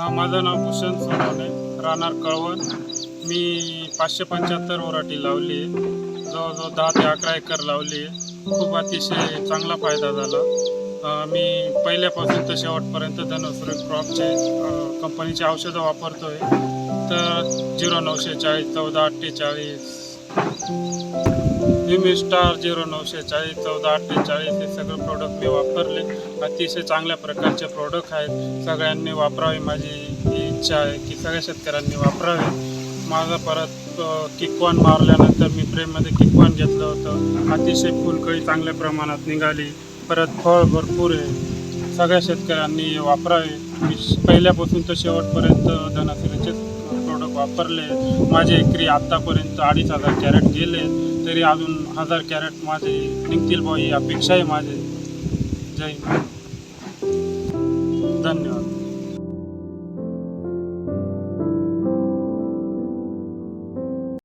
हा माझं नाव भूषण सोनवणे राहणार कळवण. मी पाचशे पंच्याहत्तर वराठी लावली आहे. जवळजवळ दहा ते अकरा एकर लावली आहे. खूप अतिशय चांगला फायदा झाला. मी पहिल्यापासून तर शेवटपर्यंत धनसुरे क्रॉपचे कंपनीचे औषधं वापरतो आहे तर झिरो नऊशे चाळीस चौदा अठ्ठेचाळीस मी स्टार झिरो नऊशे चाळीस चौदा अठ्ठेचाळीस हे सगळे प्रोडक्ट मी वापरले. अतिशय चांगल्या प्रकारचे प्रोडक्ट आहेत. सगळ्यांनी वापरावे माझी ही इच्छा आहे की सगळ्या शेतकऱ्यांनी वापरावे. माझा परत किकवान मारल्यानंतर मी प्रेममध्ये किकवान घेतलं होतं. अतिशय फुलकळी चांगल्या प्रमाणात निघाली. परत फळ भरपूर आहे. सगळ्या शेतकऱ्यांनी वापरावे. मी पहिल्यापासून तर शेवटपर्यंत धनासिरीचेच वापरले. माझे एकरी आत्तापर्यंत अडीच हजार कॅरेट गेले तरी अजून हजार कॅरेट माझे निघतील बुवा ही अपेक्षा आहे माझे. जय धन्यवाद.